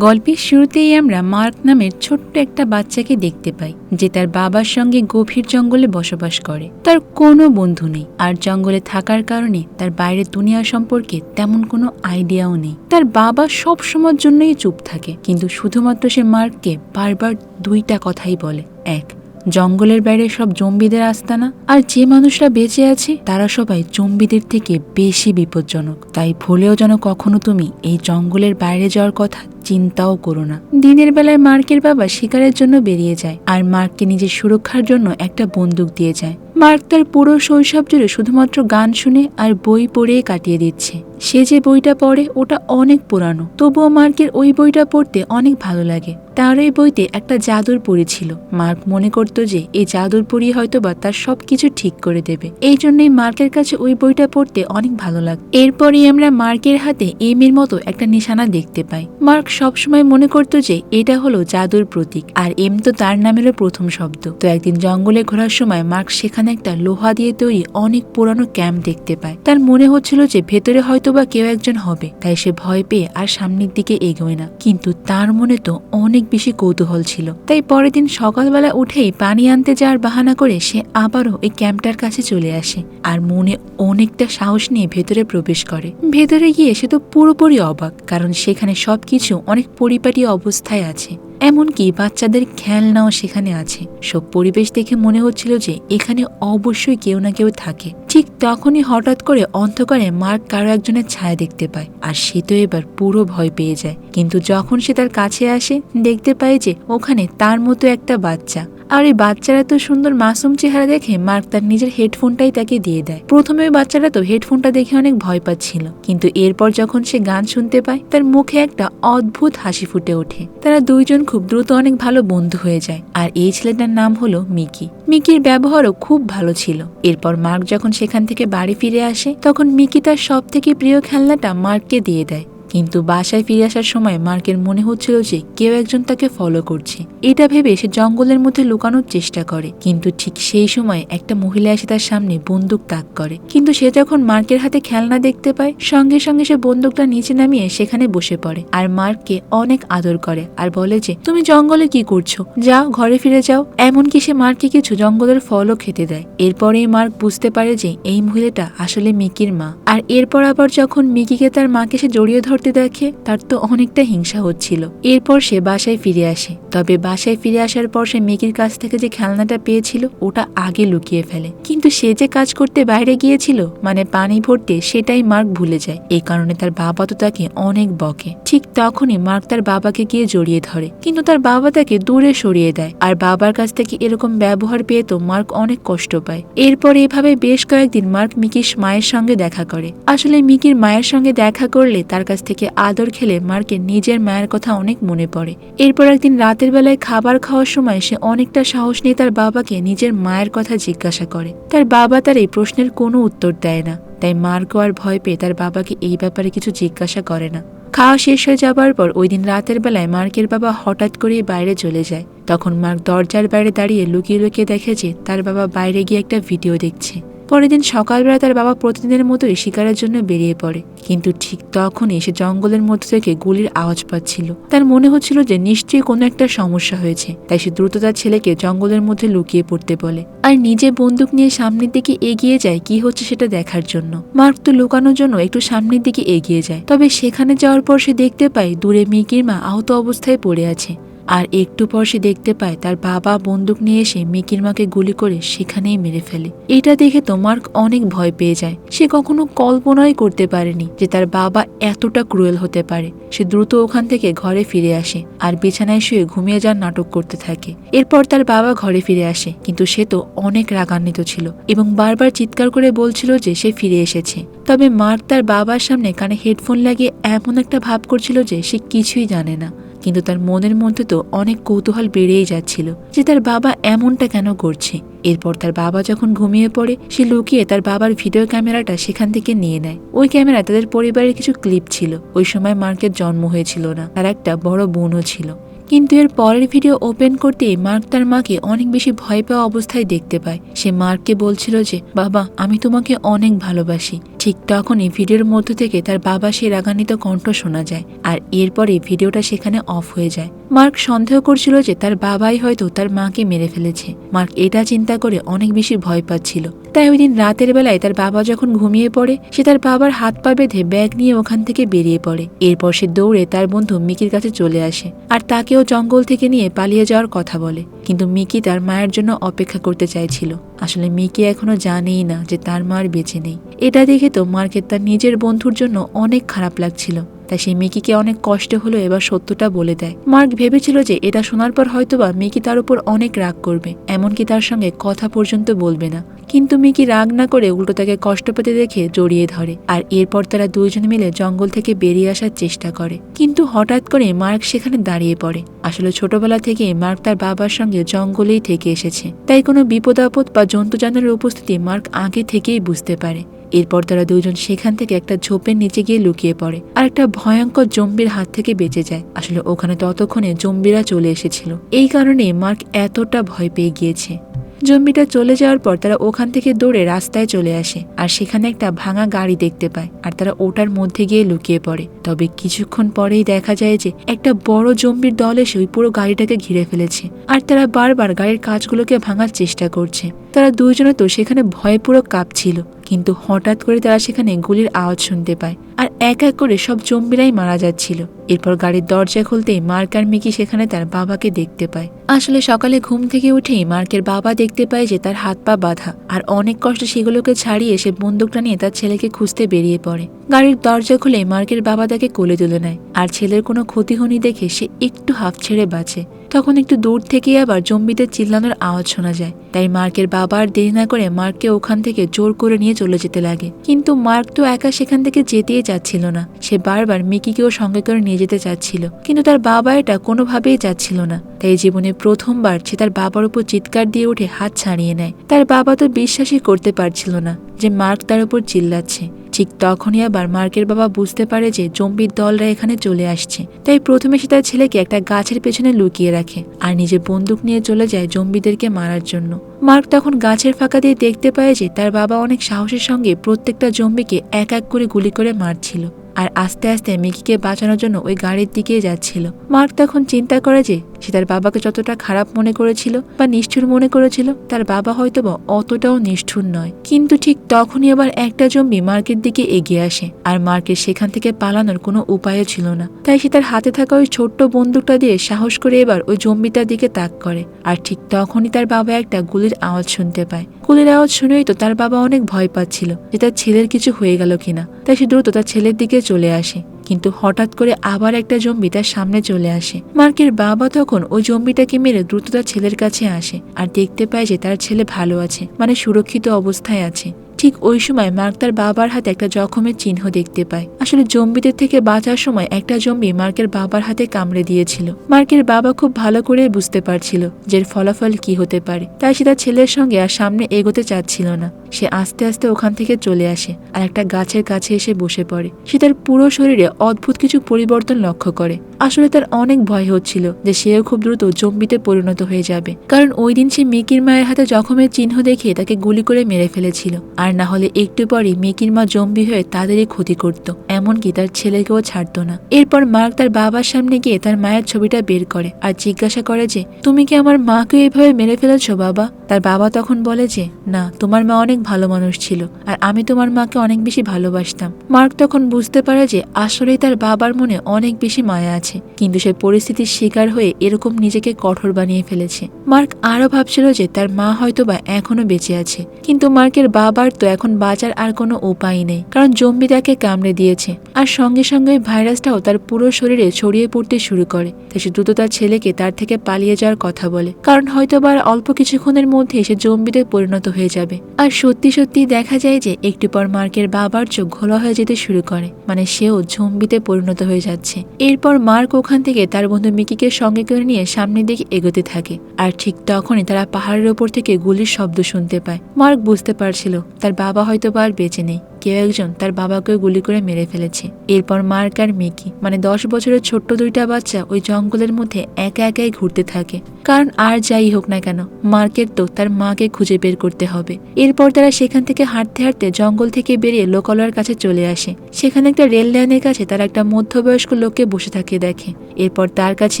গল্পের শুরুতেই আমরা মার্ক নামের ছোট্ট একটা বাচ্চাকে দেখতে পাই, যে তার বাবার সঙ্গে গভীর জঙ্গলে বসবাস করে। তার কোনো বন্ধু নেই, আর জঙ্গলে থাকার কারণে তার বাইরের দুনিয়া সম্পর্কে তেমন কোনো আইডিয়াও নেই। তার বাবা সব সময়ের জন্যই চুপ থাকে, কিন্তু শুধুমাত্র সে মার্ককে বারবার দুইটা কথাই বলে। এক, জঙ্গলের বাইরে সব জম্বিদের আস্তানা, আর যে মানুষরা বেঁচে আছে, তারা সবাই জম্বিদের থেকে বেশি বিপজ্জনক। তাই ভুলেও যেন কখনো তুমি এই জঙ্গলের বাইরে যাওয়ার কথা চিন্তাও করো না। দিনের বেলায় মার্কের বাবা শিকারের জন্য বেরিয়ে যায় আর মার্ককে নিজের সুরক্ষার জন্য একটা বন্দুক দিয়ে যায়। মার্ক তার পুরো শৈশব জুড়ে শুধুমাত্র গান শুনে আর বই পড়ে কাটিয়ে দিচ্ছে। সে যে বইটা পড়ে ওটা অনেক পুরানো। তবুও মার্কের ওই বইটা পড়তে অনেক ভালো লাগে। তার এই বইতে একটা জাদুর পরী ছিল। মার্ক মনে করত যে এই জাদুর পরী হয়তোবা তার সব কিছু ঠিক করে দেবে। এই জন্যই মার্কের কাছে ওই বইটা পড়তে অনেক ভালো লাগে এরপরই আমরা মার্কের হাতে এম এর মতো একটা নিশানা দেখতে পাই। মার্ক সবসময় মনে করত যে এটা হলো জাদুর প্রতীক, আর এম তো তার নামেরও প্রথম শব্দ। তো একদিন জঙ্গলে ঘোরার সময় মার্ক সেখানে একটা লোহা দিয়ে তৈরি অনেক পুরানো ক্যাম্প দেখতে পায়। তার মনে হচ্ছিল যে ভেতরে হয়তোবা কেউ একজন হবে, তাই সে ভয় পেয়ে আর সামনের দিকে এগোয় না। কিন্তু তার মনে তো অনেক বেশি কৌতূহল ছিল। তাই পরের দিন সকালবেলা উঠেই পানি আনতে যাওয়ার বাহানা করে সে আবারও এই ক্যাম্পটার কাছে চলে আসে আর মনে অনেকটা সাহস নিয়ে ভেতরে প্রবেশ করে। ভেতরে গিয়ে সে তো পুরোপুরি অবাক, কারণ সেখানে সবকিছু অনেক পরিপাটি অবস্থায় আছে। এমনকি বাচ্চাদের খেলনাও সেখানে আছে। সব পরিবেশ দেখে মনে হচ্ছিল যে এখানে অবশ্যই কেউ না কেউ থাকে। ঠিক তখনই হঠাৎ করে অন্ধকারে মার্ক কারও একজনের ছায়া দেখতে পায়। আর সে তো এবার পুরো ভয় পেয়ে যায়। কিন্তু যখন সে তার কাছে আসে, দেখতে পায় যে ওখানে তার মতো একটা বাচ্চা। আর এই বাচ্চারা তো সুন্দর মাসুম চেহারা দেখে মার্ক তার নিজের হেডফোনটাই তাকে দিয়ে দেয়। প্রথমে বাচ্চারা তো হেডফোনটা দেখে অনেক ভয় পাচ্ছিল। কিন্তু এরপর যখন সে গান শুনতে পায়, তার মুখে একটা অদ্ভুত হাসি ফুটে ওঠে। তারা দুইজন খুব দ্রুত অনেক ভালো বন্ধু হয়ে যায়। আর এই ছেলেটার নাম হলো মিকি। মিকির ব্যবহারও খুব ভালো ছিল। এরপর মার্ক যখন সেখান থেকে বাড়ি ফিরে আসে, তখন মিকি তার সব থেকে প্রিয় খেলনাটা মার্ককে দিয়ে দেয়। কিন্তু বাসায় ফিরে আসার সময় মার্কের মনে হচ্ছিল যে কেউ একজন তাকে ফলো করছে। এটা ভেবে সে জঙ্গলের মধ্যে লুকানোর চেষ্টা করে। কিন্তু ঠিক সেই সময় একটা মহিলা এসে তার সামনে বন্দুক তাক করে। কিন্তু সে যখন মার্কের হাতে খেলনা দেখতে পায়, সঙ্গে সঙ্গে সে বন্দুকটা নিচে নামিয়ে সেখানে বসে পড়ে আর মার্ককে অনেক আদর করে আর বলে যে, তুমি জঙ্গলে কি করছ? যাও, ঘরে ফিরে যাও। এমনকি সে মার্ককে কিছু জঙ্গলের ফলও খেতে দেয়। এরপরেই মার্ক বুঝতে পারে যে, এই মহিলাটা আসলে মিকির মা। আর এরপর আবার যখন মিকিকে তার মাকে সে জড়িয়ে ধরতে দেখে তার তো অনেকটা হিংসা হচ্ছিল। এরপর সে বাসায় ফিরে আসে। তবে বাসায় ফিরে আসার পর সে মিকির কাছ থেকে যে খেলনাটা পেয়েছিল, ওটা আগে লুকিয়ে ফেলে। কিন্তু সে যে কাজ করতে বাইরে গিয়েছিল মানে পানি ভরতে, সেটাই মার্ক ভুলে যায়। এই কারণে তার বাবা তো তাকে অনেক বকে। ঠিক তখনই মার্ক তার বাবাকে গিয়ে জড়িয়ে ধরে। কিন্তু তার বাবা তাকে দূরে সরিয়ে দেয়। আর বাবার কাছ থেকে এরকম ব্যবহার পেয়ে তো মার্ক অনেক কষ্ট পায়। এরপর এভাবে বেশ কয়েকদিন মার্ক মিকির মায়ের সঙ্গে দেখা করে। আসলে মিকির মায়ের সঙ্গে দেখা করলে তার কাছ থেকে আদর খেলে মার্কে নিজের মায়ের কথা অনেক মনে পড়ে। এরপর একদিন রাতের বেলায় খাবার খাওয়ার সময় সে অনেকটা সাহস নিয়ে তার বাবাকে নিজের মায়ের কথা জিজ্ঞাসা করে। তার বাবা তার এই প্রশ্নের কোনো উত্তর দেয় না। তাই মার্কও আর ভয় পেয়ে তার বাবাকে এই ব্যাপারে কিছু জিজ্ঞাসা করে না। খাওয়া শেষ হয়ে যাবার পর ওই দিন রাতের বেলায় মার্কের বাবা হঠাৎ করেই বাইরে চলে যায়। তখন মার্ক দরজার বাইরে দাঁড়িয়ে লুকিয়ে লুকিয়ে দেখে যে তার বাবা বাইরে গিয়ে একটা ভিডিও দেখছে। পরের দিন সকালবেলা তার বাবা প্রতিদিনের মতোই শিকারের জন্য বেরিয়ে পড়ে। কিন্তু ঠিক তখনই সে জঙ্গলের মধ্যে থেকে গুলির আওয়াজ পাচ্ছিল। তার মনে হচ্ছিল যে নিশ্চয়ই কোনো একটা সমস্যা হয়েছে। তাই সে দ্রুত তার ছেলেকে জঙ্গলের মধ্যে লুকিয়ে পড়তে বলে। আর নিজে বন্দুক নিয়ে সামনের দিকে এগিয়ে যায় কি হচ্ছে সেটা দেখার জন্য। মার্ক তো লুকানোর জন্য একটু সামনের দিকে এগিয়ে যায়। তবে সেখানে যাওয়ার পর সে দেখতে পায় দূরে মিকির মা আহত অবস্থায় পড়ে আছে। আর একটু পর সে দেখতে পায় তার বাবা বন্দুক নিয়ে এসে মিকির মাকে গুলি করে সেখানেই মেরে ফেলে। এটা দেখে তো মার্ক অনেক ভয় পেয়ে যায়। সে কখনো কল্পনাই করতে পারেনি যে তার বাবা এতটা ক্রুয়েল হতে পারে। সে দ্রুত ওখান থেকে ঘরে ফিরে আসে আর বিছানায় শুয়ে ঘুমিয়ে যাওয়ার নাটক করতে থাকে। এরপর তার বাবা ঘরে ফিরে আসে, কিন্তু সে তো অনেক রাগান্বিত ছিল এবং বারবার চিৎকার করে বলছিল যে সে ফিরে এসেছে। তবে মার্ক তার বাবার সামনে কানে হেডফোন লাগিয়ে এমন একটা ভাব করছিল যে সে কিছুই জানে না। কিন্তু তার মনের মধ্যে তো অনেক কৌতূহল বেড়েই যাচ্ছিল যে তার বাবা এমনটা কেন করছে। এরপর তার বাবা যখন ঘুমিয়ে পড়ে, সে লুকিয়ে তার বাবার ভিডিও ক্যামেরাটা সেখান থেকে নিয়ে নেয়। ওই ক্যামেরায় তাদের পরিবারের কিছু ক্লিপ ছিল। ওই সময় মার্কের জন্ম হয়েছিল না। তার একটা বড় বোনও ছিল। কিন্তু এর পরের ভিডিও ওপেন করতেই মার্ক তার মাকে অনেক বেশি ভয় পাওয়া অবস্থায় দেখতে পায়। সে মার্ককে বলছিল যে, বাবা, আমি তোমাকে অনেক ভালোবাসি। ঠিক তখনই ভিডিওর মধ্য থেকে তার বাবা সে রাগান্বিত কণ্ঠ শোনা যায় আর এরপরে ভিডিওটা সেখানে অফ হয়ে যায়। মার্ক সন্দেহ করছিল যে তার বাবাই হয়তো তার মাকে মেরে ফেলেছে। মার্ক এটা চিন্তা করে অনেক বেশি ভয় পাচ্ছিল। তাই ওই দিন রাতের বেলায় তার বাবা যখন ঘুমিয়ে পড়ে, সে তার বাবার হাত পা বেঁধে ব্যাগ নিয়ে ওখান থেকে বেরিয়ে পড়ে। এরপর সে দৌড়ে তার বন্ধু মিকির কাছে চলে আসে আর তাকেও জঙ্গল থেকে নিয়ে পালিয়ে যাওয়ার কথা বলে। কিন্তু মিকি তার মায়ের জন্য অপেক্ষা করতে চাইছিল। আসলে মেয়েকে এখনও জানেই না যে তার মার বেঁচে নেই। এটা দেখে তো মার্কেট তার নিজের বন্ধুর জন্য অনেক খারাপ লাগছিল। তাই সে মিকিকে অনেক কষ্ট হলো এবার সত্যটা বলে দেয়। মার্ক ভেবেছিল যে এটা শোনার পর হয়তোবা মিকি তার উপর অনেক রাগ করবে, এমনকি তার সঙ্গে কথা পর্যন্ত বলবে না। কিন্তু মিকি রাগ না করে উল্টো তাকে কষ্ট পেতে দেখে জড়িয়ে ধরে, আর এরপর তারা দুইজন মিলে জঙ্গল থেকে বেরিয়ে আসার চেষ্টা করে। কিন্তু হঠাৎ করে মার্ক সেখানে দাঁড়িয়ে পড়ে। আসলে ছোটবেলা থেকে মার্ক তার বাবার সঙ্গে জঙ্গলেই থেকে এসেছে। তাই কোনো বিপদ আপদ বা জন্তু জানোয়ারের উপস্থিতি মার্ক আগে থেকেই বুঝতে পারে। এরপর তারা দুজন সেখান থেকে একটা ঝোপের নিচে গিয়ে লুকিয়ে পড়ে আর একটা ভয়ঙ্কর জম্বির হাত থেকে বেঁচে যায়। আসলে ওখানে ততক্ষণে জম্বিরা চলে এসেছিল। এই কারণে মার্ক এতটা ভয় পেয়ে গিয়েছে। জম্বিটা চলে যাওয়ার পর তারা ওখান থেকে দৌড়ে রাস্তায় চলে আসে আর সেখানে একটা ভাঙা গাড়ি দেখতে পায় আর তারা ওটার মধ্যে গিয়ে লুকিয়ে পড়ে। তবে কিছুক্ষণ পরেই দেখা যায় যে একটা বড় জম্বির দল এসে ওই পুরো গাড়িটাকে ঘিরে ফেলেছে আর তারা বারবার গাড়ির কাজগুলোকে ভাঙার চেষ্টা করছে। তারা দুইজনে তো সেখানে ভয়ে পুরো কাঁপছিল। কিন্তু হঠাৎ করে তারা সেখানে গুলির আওয়াজ শুনতে পায় আর এক এক করে সব জম্বিরাই মারা যাচ্ছিল। এরপর গাড়ির দরজা খুলতেই মার্ক আর মিকি সেখানে তার বাবাকে দেখতে পায়। আসলে সকালে ঘুম থেকে উঠেই মার্কের বাবা দেখতে পায় যে তার হাত পা বাঁধা আর অনেক কষ্টে সেগুলোকে ছাড়িয়ে সে বন্দুকটা নিয়ে তার ছেলেকে খুঁজতে বেরিয়ে পড়ে। গাড়ির দরজা খুলে মার্কের বাবা তাকে কোলে তুলে নেয় আর ছেলের কোনো ক্ষতি হনি দেখে সে একটু হাফ ছেড়ে বাঁচে। তখন একটু দূর থেকে আবার জম্বিদের চিল্লানোর আওয়াজ শোনা যায়। তাই মার্কের বাবা আর দেরি না করে মার্ককে ওখান থেকে জোর করে নিয়ে চলে যেতে লাগে। কিন্তু মার্ক তো একা সেখান থেকে যেতেই চাচ্ছিল না। সে বারবার মিকিকেও সঙ্গে করে নিয়ে যেতে চাচ্ছিল। কিন্তু তার বাবা এটা কোনোভাবেই চাচ্ছিল না। তাই জীবনে প্রথমবার সে তার বাবার উপর চিৎকার দিয়ে উঠে হাত ছাড়িয়ে নেয়। তার বাবা তো বিশ্বাসই করতে পারছিল না যে মার্ক তার উপর চিল্লাচ্ছে। ঠিক তখনই আবার মার্কের বাবা বুঝতে পারে যে জম্বির দলরা এখানে চলে আসছে। তাই প্রথমে সে তার ছেলেকে একটা গাছের পেছনে লুকিয়ে রাখে আর নিজে বন্দুক নিয়ে চলে যায় জম্বিদেরকে মারার জন্য। মার্ক তখন গাছের ফাঁকা দিয়ে দেখতে পায় যে তার বাবা অনেক সাহসের সঙ্গে প্রত্যেকটা জম্বিকে এক এক করে গুলি করে মারছিল। আর আস্তে আস্তে মিকিকে বাঁচানোর জন্য ওই গাড়ির দিকে যাচ্ছিল। মার্ক তখন চিন্তা করে যে সে তার বাবাকে যতটা খারাপ মনে করেছিল বা নিষ্ঠুর মনে করেছিল, তার বাবা হয়তো বা অতটাও নিষ্ঠুর নয়। কিন্তু ঠিক তখনই আবার একটা জম্বি মার্কের দিকে এগিয়ে আসে আর মার্কের সেখান থেকে পালানোর কোনো উপায়ও ছিল না। তাই সে তার হাতে থাকা ওই ছোট্ট বন্দুকটা দিয়ে সাহস করে এবার ওই জম্বিটার দিকে তাক করে আর ঠিক তখনই তার বাবা একটা গুলির আওয়াজ শুনতে পায়। গুলির আওয়াজ শুনেই তো তার বাবা অনেক ভয় পাচ্ছিল যে তার ছেলের কিছু হয়ে গেল কিনা। তাই সে দ্রুত তার ছেলের দিকে চলে আসে। কিন্তু হঠাৎ করে আবার একটা জম্বি তার সামনে চলে আসে। মার্কের বাবা তখন ওই জম্বিটাকে মেরে দ্রুত তার ছেলের কাছে আসে আর দেখতে পায় যে তার ছেলে ভালো আছে মানে সুরক্ষিত অবস্থায় আছে। ঠিক ওই সময় মার্ক তার বাবার হাতে একটা জখমের চিহ্ন দেখতে পায়। আসলে জম্বিদের থেকে বাঁচার সময় একটা জম্বি মার্কের বাবার হাতে কামড়ে দিয়েছিল। মার্কের বাবা খুব ভালো করে বুঝতে পারছিল যে ফলাফল কি হতে পারে। তাই সে তার ছেলের সঙ্গে আর সামনে এগোতে চাচ্ছিল না। সে আস্তে আস্তে ওখান থেকে চলে আসে আর একটা গাছের কাছে এসে বসে পড়ে। সে তার পুরো শরীরে অদ্ভুত কিছু পরিবর্তন লক্ষ্য করে। আসলে তার অনেক ভয় হচ্ছিল যে সেও খুব দ্রুত জম্বিতে পরিণত হয়ে যাবে। কারণ ওই দিন সে মিকির মায়ের হাতে জখমের চিহ্ন দেখে তাকে গুলি করে মেরে ফেলেছিল। আর না হলে একটু পরই মিকির মা জম্বি হয়ে তাদেরই ক্ষতি করত। এমনকি তার ছেলেকেও ছাড়তো না। এরপর মার্ক তার বাবার সামনে গিয়ে তার মায়ের ছবিটা বের করে আর জিজ্ঞাসা করে যে, তুমি কি আমার মাকে এভাবে মেরে ফেলেছো বাবা? তার বাবা তখন বলে যে, না, তোমার মা অনেক ভালো মানুষ ছিল আর আমি তোমার মাকে অনেক বেশি ভালোবাসতাম। মার্ক তখন বুঝতে পারে যে, আসলেই তার বাবার মনে অনেক বেশি মায়া আছে। কিন্তু সে পরিস্থিতির শিকার হয়ে এরকম নিজেকে কঠোর বানিয়ে ফেলেছে। মার্ক আরও ভাবছিল যে, তার মা হয়তো বা এখনও বেঁচে আছে। কিন্তু মার্কের বাবার তো এখন বাঁচার আর কোনো উপায় নেই। কারণ জম্বি তাকে কামড়ে দিয়েছে। আর সঙ্গে সঙ্গে ভাইরাসটাও তার পুরো শরীরে ছড়িয়ে পড়তে শুরু করে। সে দ্রুত তার ছেলেকে তার থেকে পালিয়ে যাওয়ার কথা বলে। কারণ হয়তো বা অল্প কিছুক্ষণের মধ্যে সে জম্বিতে পরিণত হয়ে যাবে। আর সত্যি সত্যি দেখা যায় যে একটু পর মার্কের বাবার চোখ ঘোলা হয়ে যেতে শুরু করে। মানে সেও জম্বিতে পরিণত হয়ে যাচ্ছে। এরপর মার্ক ওখান থেকে তার বন্ধু মিকিকে সঙ্গে করে নিয়ে সামনের দিকে এগোতে থাকে। আর ঠিক তখনই তারা পাহাড়ের ওপর থেকে গুলির শব্দ শুনতে পায়। মার্ক বুঝতে পারছিল তার বাবা হয়তো বা আর বেঁচে নেই। কেউ একজন তার বাবাকে গুলি করে মেরে ফেলেছে। এরপর মার্ক আর মিকি মানে দশ বছরের ছোট্ট দুইটা বাচ্চা ওই জঙ্গলের মধ্যে একা একাই ঘুরতে থাকে। কারণ আর যাই হোক না কেন, মার্কের তো তার মাকে খুঁজে বের করতে হবে। এরপর তারা সেখান থেকে হাঁটতে হাঁটতে জঙ্গল থেকে বেরিয়ে লোকালয়ের কাছে চলে আসে। সেখানে একটা রেল লাইনের কাছে তারা একটা মধ্যবয়স্ক লোককে বসে থাকে দেখে। এরপর তার কাছে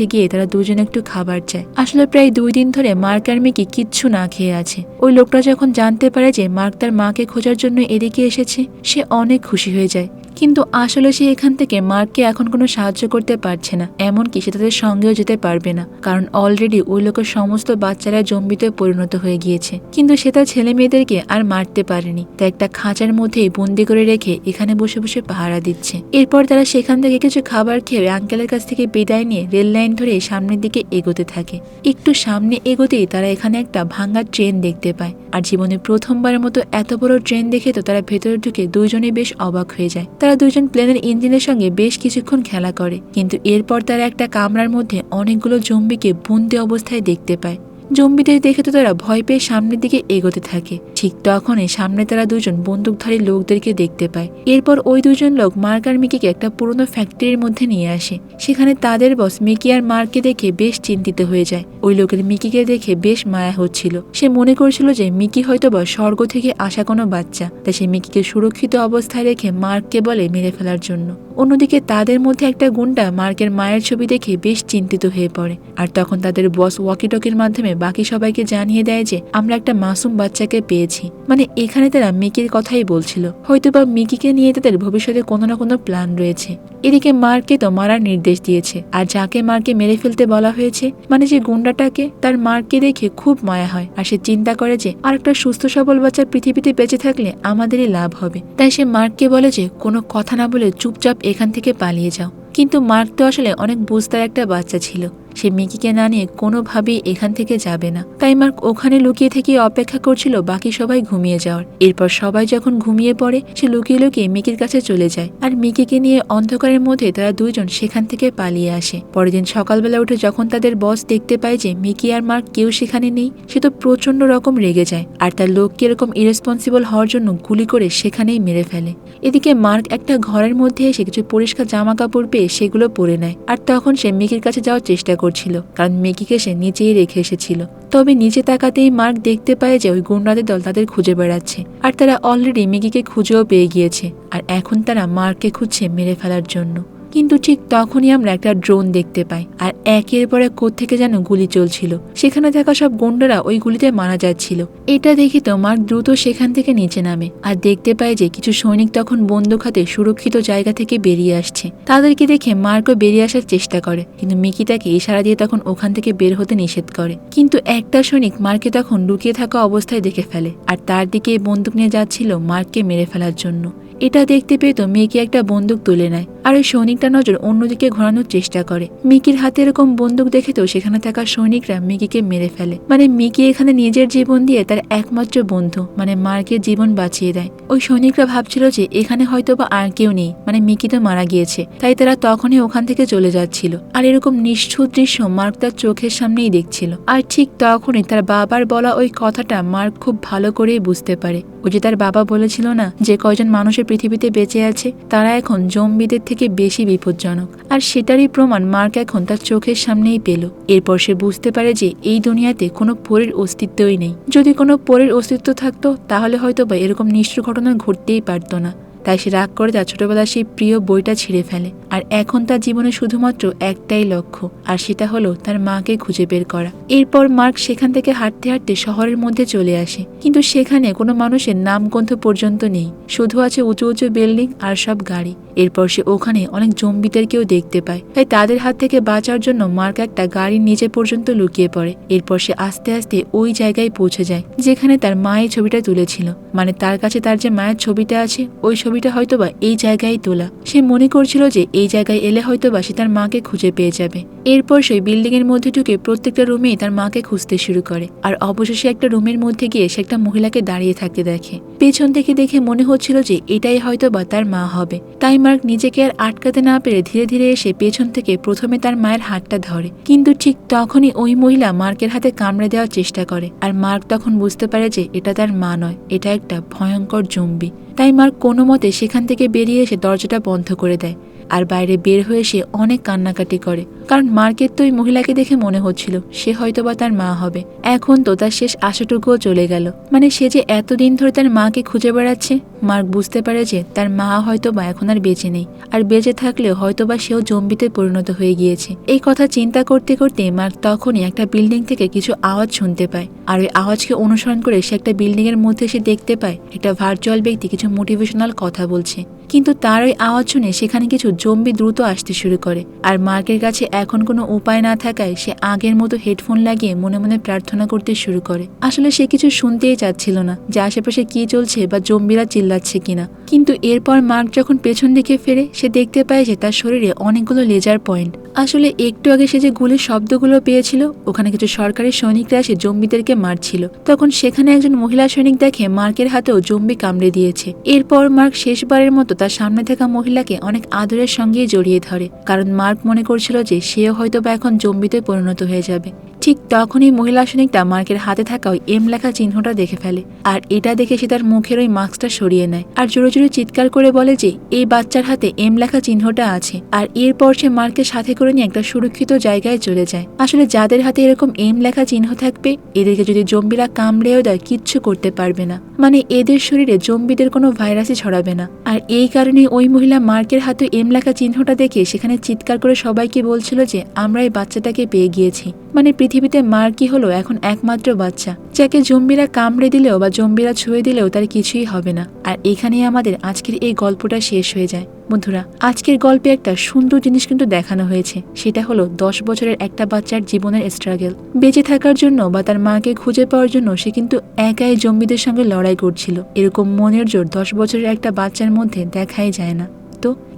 গিয়ে তারা দুজন একটু খাবার চায়। আসলে প্রায় দুই দিন ধরে মার্ক আর মিকি কিচ্ছু না খেয়ে আছে। ওই লোকটা যখন জানতে পারে যে মার্ক তার মাকে খোঁজার জন্য এদিকে এসেছে সে অনেক খুশি হয়ে যায়। কিন্তু আসলে সে এখান থেকে মার্ককে এখন কোনো সাহায্য করতে পারছে না, এমনকি সে তাদের সঙ্গেও যেতে পারবে না, কারণ অলরেডি ওই লোকের সমস্ত বাচ্চারা জম্বিতে পরিণত হয়ে গিয়েছে। কিন্তু সে তার ছেলে মেয়েদেরকে আর মারতে পারেনি, তাই একটা খাঁচার মধ্যেই বন্দি করে রেখে এখানে বসে বসে পাহারা দিচ্ছে। এরপর তারা সেখান থেকে কিছু খাবার খেয়ে আঙ্কেলের কাছ থেকে বিদায় নিয়ে রেল লাইন ধরে সামনের দিকে এগোতে থাকে। একটু সামনে এগোতেই তারা এখানে একটা ভাঙা ট্রেন দেখতে পায়, আর জীবনে প্রথমবারের মতো এত বড় ট্রেন দেখে তো তারা ভেতরে ঢুকে দুজনে বেশ অবাক হয়ে যায়। তারা দুজন প্লেনের ইঞ্জিনের সঙ্গে বেশ কিছুক্ষণ খেলা করে, কিন্তু এরপর তারা একটা কামরার মধ্যে অনেকগুলো জম্বিকে বন্দি অবস্থায় দেখতে পায়। জম্বিদের দেখে তো তারা ভয় পেয়ে সামনের দিকে এগোতে থাকে। ঠিক তখনই সামনে তারা দুজন বন্দুকধারী লোকদেরকে দেখতে পায়। এরপর ওই দুজন লোক মার্ক আর মিকিকে একটা পুরনো ফ্যাক্টরির মধ্যে নিয়ে আসে। সেখানে তাদের বস মিকি আর মার্ককে দেখে বেশ চিন্তিত হয়ে যায়। ওই লোকের মিকিকে দেখে বেশ মায়া হচ্ছিল। সে মনে করছিল যে মিকি হয়তো বা স্বর্গ থেকে আসা কোনো বাচ্চা। তাই সে মিকিকে সুরক্ষিত অবস্থায় রেখে মার্ককে বলে মেরে ফেলার জন্য। অন্যদিকে তাদের মধ্যে একটা গুন্ডা মার্কের মায়ের ছবি দেখে বেশ চিন্তিত হয়ে পড়ে। আর তখন তাদের বস ওয়াকিটকির মাধ্যমে বাকি সবাইকে জানিয়ে দেয় যে আমরা একটা মাসুম বাচ্চাকে পেয়েছি। মানে এখানে তারা মিকির কথাই বলছিল। হয়তোবা মিকিকে নিয়ে তাদের ভবিষ্যতে কোনো না কোনো প্ল্যান রয়েছে। এদিকে মার্কে তো মারার নির্দেশ দিয়েছে। আর যাকে মার্কে মেরে ফেলতে বলা হয়েছে মানে যে গুন্ডাটাকে, তার মার্কে দেখে খুব মায়া হয়। আর সে চিন্তা করে যে আর একটা সুস্থ সবল বাচ্চা পৃথিবীতে বেঁচে থাকলে আমাদেরই লাভ হবে। তাই সে মার্ককে বলে যে, কোনো কথা না বলে চুপচাপ এখান থেকে পালিয়ে যাও। কিন্তু মার্ক তো আসলে অনেক বুঝতার একটা বাচ্চা ছিল। সে মিকিকে না নিয়ে কোনোভাবেই এখান থেকে যাবে না। তাই মার্ক ওখানে লুকিয়ে থেকে অপেক্ষা করছিল বাকি সবাই ঘুমিয়ে যাওয়ার। এরপর সবাই যখন ঘুমিয়ে পড়ে, সে লুকিয়ে লুকিয়ে মিকির কাছে চলে যায়। আর মিকিকে নিয়ে অন্ধকারের মধ্যে তারা দুইজন সেখান থেকে পালিয়ে আসে। পরের দিন সকালবেলা উঠে যখন তাদের বস দেখতে পায় যে মিকি আর মার্ক কেউ সেখানে নেই, সে তো প্রচণ্ড রকম রেগে যায়। আর তার লোককে এরকম ইরেসপন্সিবল হওয়ার জন্য গুলি করে সেখানেই মেরে ফেলে। এদিকে মার্ক একটা ঘরের মধ্যে এসে কিছু পরিষ্কার জামা কাপড় পেয়ে সেগুলো পরে নেয়। আর তখন সে মিকির কাছে যাওয়ার চেষ্টা করছিল, কারণ মেকিকে সে নিচেই রেখে এসেছিল। তবে নিচে তাকাতেই মার্ক দেখতে পায় যে ওই গুন্ডাদের দল তাদের খুঁজে বেড়াচ্ছে, আর তারা অলরেডি মেকিকে খুঁজেও পেয়ে গিয়েছে, আর এখন তারা মার্ককে খুঁজছে মেরে ফেলার জন্য। কিন্তু ঠিক তখনই আমরা একটা ড্রোন দেখতে পাই, আর একের পর এক থেকে যেন গুলি চলছিল। সেখানে থাকা সব গুন্ডারা ওই গুলিতে মারা যাচ্ছিল। এটা দেখে তো মার্ক দ্রুত সেখান থেকে নিচে নামে, আর দেখতে পায় যে কিছু সৈনিক তখন বন্দুক হাতে সুরক্ষিত জায়গা থেকে বেরিয়ে আসছে। তাদেরকে দেখে মার্কও বেরিয়ে আসার চেষ্টা করে, কিন্তু মিকি তাকে ইশারা দিয়ে তখন ওখান থেকে বের হতে নিষেধ করে। কিন্তু একটা সৈনিক মার্কে তখন লুকিয়ে থাকা অবস্থায় দেখে ফেলে, আর তার দিকে বন্দুক নিয়ে যাচ্ছিল মার্ককে মেরে ফেলার জন্য। এটা দেখতে পেয়ে তো মিকি একটা বন্দুক তুলে নেয়। আর ওই সৈনিকটা নজর অন্যদিকে ঘোরানোর চেষ্টা করে। মিকির হাতে এরকম বন্দুক দেখে তো সেখানে থাকা সৈনিকরা মিকিকে মেরে ফেলে। মানে মিকি এখানে নিজের জীবন দিয়ে তার একমাত্র বন্ধু মানে মার্কের জীবন বাঁচিয়ে দেয়। ওই সৈনিকরা ভাবছিল যে এখানে হয়তো বা আর কেউ নেই মানে মিকি তো মারা গিয়েছে। তাই তারা তখনই ওখান থেকে চলে যাচ্ছিল। আর এরকম নিষ্ঠুর দৃশ্য মার্ক তার চোখের সামনেই দেখছিল। আর ঠিক তখনই তার বাবার বলা ওই কথাটা মার্ক খুব ভালো করেই বুঝতে পারে। ও যে তার বাবা বলেছিল না, যে কয়জন মানুষের পৃথিবীতে বেঁচে আছে, তারা এখন জম্বিদের থেকে বেশি বিপজ্জনক। আর সেটারই প্রমাণ মার্ক এখন তার চোখের সামনেই পেল। এরপর সে বুঝতে পারে যে এই দুনিয়াতে কোনো পরের অস্তিত্বই নেই। যদি কোনো পরের অস্তিত্ব থাকতো, তাহলে হয়তো বা এরকম নিষ্ঠুর ঘটনা ঘটতেই পারতো না। তাই সে রাগ করে তার ছোটবেলার সেই প্রিয় বইটা ছিঁড়ে ফেলে। আর এখন তার জীবনে শুধুমাত্র একটাই লক্ষ্য, আর সেটা হলো তার মাকে খুঁজে বের করা। এরপর মার্ক সেখান থেকে হাঁটতে হাঁটতে শহরের মধ্যে চলে আসে। কিন্তু সেখানে কোনো মানুষের নামগন্ধ পর্যন্ত নেই। শুধু আছে উঁচু উঁচু বিল্ডিং আর সব গাড়ি। এরপর সে ওখানে অনেক জম্বিদেরকেও দেখতে পায়। তাই তাদের হাত থেকে বাঁচার জন্য মার্ক একটা গাড়ির নিচে পর্যন্ত লুকিয়ে পড়ে। এরপর সে আস্তে আস্তে ওই জায়গায় পৌঁছে যায়, যেখানে তার মায়ের ছবিটা তুলেছিল। মানে তার কাছে তার যে মায়ের ছবিটা আছে, ওই ছবিটা হয়তোবা এই জায়গায় তোলা। সে মনে করছিল যে এই জায়গায় এলে হয়তোবা সে তার মাকে খুঁজে পেয়ে যাবে। এরপর বিল্ডিং এর মধ্যে ঢুকে প্রত্যেকটা রুমেই তার মাকে খুঁজতে শুরু করে। আর অবশেষে একটা রুমের মধ্যে গিয়ে সে একটা মহিলাকে দাঁড়িয়ে থাকতে দেখে। পেছন থেকে দেখে মনে হচ্ছিল যে এটাই হয়তোবা তার মা হবে। তাই মার্ক নিজেকে আর আটকাতে না পেরে ধীরে ধীরে এসে পেছন থেকে প্রথমে তার মায়ের হাতটা ধরে। কিন্তু ঠিক তখনই ওই মহিলা মার্কের হাতে কামড়ে দেওয়ার চেষ্টা করে। আর মার্ক তখন বুঝতে পারে যে এটা তার মা নয়, এটা একটা ভয়ঙ্কর জম্বি। তাই মার্ক কোনো মতে সেখান থেকে বেরিয়ে এসে দরজাটা বন্ধ করে দেয়। আর বাইরে বের হয়ে সে অনেক কান্নাকাটি করে। কারণ মার্কের তো ওই মহিলাকে দেখে মনে হচ্ছিল, সে হয়তোবা তার মা হবে। এখন তো তার শেষ আশাটুকুও চলে গেল। মানে সে যে এতদিন ধরে তার মাকে খুঁজে বেড়াচ্ছে মার্ক বুঝতে পারে যে তার মা হয়তোবা এখন আর বেঁচে নেই। আর বেঁচে থাকলেও হয়তোবা সেও জম্বিতে পরিণত হয়ে গিয়েছে। এই কথা চিন্তা করতে করতে মার্ক তখনই একটা বিল্ডিং থেকে কিছু আওয়াজ শুনতে পায়। আর ওই আওয়াজকে অনুসরণ করে সে একটা বিল্ডিং এর মধ্যে সে দেখতে পায়, একটা ভার্চুয়াল ব্যক্তি কিছু মোটিভেশনাল কথা বলছে। কিন্তু তার ওই আওয়াজ শুনে সেখানে কিছু জম্বি দ্রুত আসতে শুরু করে। আর মার্কের কাছে এখন কোনো উপায় না থাকায় সে আগের মতো হেডফোন লাগিয়ে মনে মনে প্রার্থনা করতে শুরু করে। আসলে সে কিছু শুনতেই চাচ্ছিল না, যে আশেপাশে কি চলছে বা জম্বিরা চিল্লাচ্ছে কিনা। কিন্তু এরপর মার্ক যখন পেছন দিকে ফেরে, সে দেখতে পায় যে তার শরীরে অনেকগুলো লেজার পয়েন্ট। আসলে একটু আগে সে যে গুলির শব্দগুলো পেয়েছিল, ওখানে কিছু সরকারি সৈনিকরা এসে জম্বিদেরকে মারছিল। তখন সেখানে একজন মহিলা সৈনিক দেখে মার্কের হাতেও জম্বি কামড়ে দিয়েছে। এরপর মার্ক শেষবারের মতো তার সামনে থাকা মহিলাকে অনেক আদরের সঙ্গেই জড়িয়ে ধরে, কারণ মার্ক মনে করছিল যে সেও হয়তো বা এখন জম্বিতে পরিণত হয়ে যাবে। ঠিক তখনই মহিলা সৈনিকটা মার্কের হাতে থাকা ওই এম লেখা চিহ্নটা দেখে ফেলে। আর এটা দেখে সে তার মুখের ওই মাস্কটা সরিয়ে নেয়। আর জোরে জোরে চিৎকার করে বলে যে, এই বাচ্চার হাতে এম লেখা চিহ্নটা আছে। আর এরপর সে মার্কের সাথে করে নিয়ে একটা সুরক্ষিত জায়গায় চলে যায়। আসলে যাদের হাতে এরকম এম লেখা চিহ্ন থাকবে, এদেরকে যদি জম্বিরা কামড়েও দেয়, কিচ্ছু করতে পারবে না। মানে এদের শরীরে জম্বিদের কোনো ভাইরাসই ছড়াবে না। আর এই কারণে ওই মহিলা মার্কের হাতে এম লেখা চিহ্নটা দেখে সেখানে চিৎকার করে সবাইকে বলছিল যে, আমরা এই বাচ্চাটাকে পেয়ে গিয়েছি। মানে পৃথিবীতে মার্কই হলো? এখন একমাত্র বাচ্চা। যাকে জম্বিরা কামড়ে দিলেও বা জম্বিরা ছুঁয়ে দিলেও তার কিছুই হবে না। আর এখানেই আমাদের আজকের এই গল্পটা শেষ হয়ে যায়। বন্ধুরা, আজকের গল্পে একটা সুন্দর জিনিস কিন্তু দেখানো হয়েছে। সেটা হলো দশ বছরের একটা বাচ্চার জীবনের স্ট্রাগল বেঁচে থাকার জন্য বা তার মাকে খুঁজে পাওয়ার জন্য সে কিন্তু একাই জম্বিদের সঙ্গে লড়াই করছিল। এরকম মনের জোর দশ বছরের একটা বাচ্চার মধ্যে দেখাই যায় না।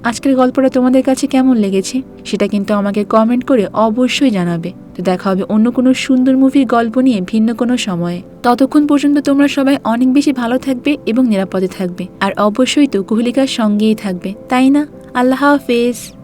আজকের গল্পটা তোমাদের কাছে কেমন লেগেছে সেটা কিন্তু আমাকে কমেন্ট করে অবশ্যই জানাবে। তো দেখা হবে অন্য কোনো সুন্দর মুভির গল্প নিয়ে ভিন্ন কোনো সময়ে। ততক্ষণ পর্যন্ত তোমরা সবাই অনেক বেশি ভালো থাকবে এবং নিরাপদে থাকবে। আর অবশ্যই তো কুহলিকার সঙ্গেই থাকবে, তাই না? আল্লাহ হাফেজ।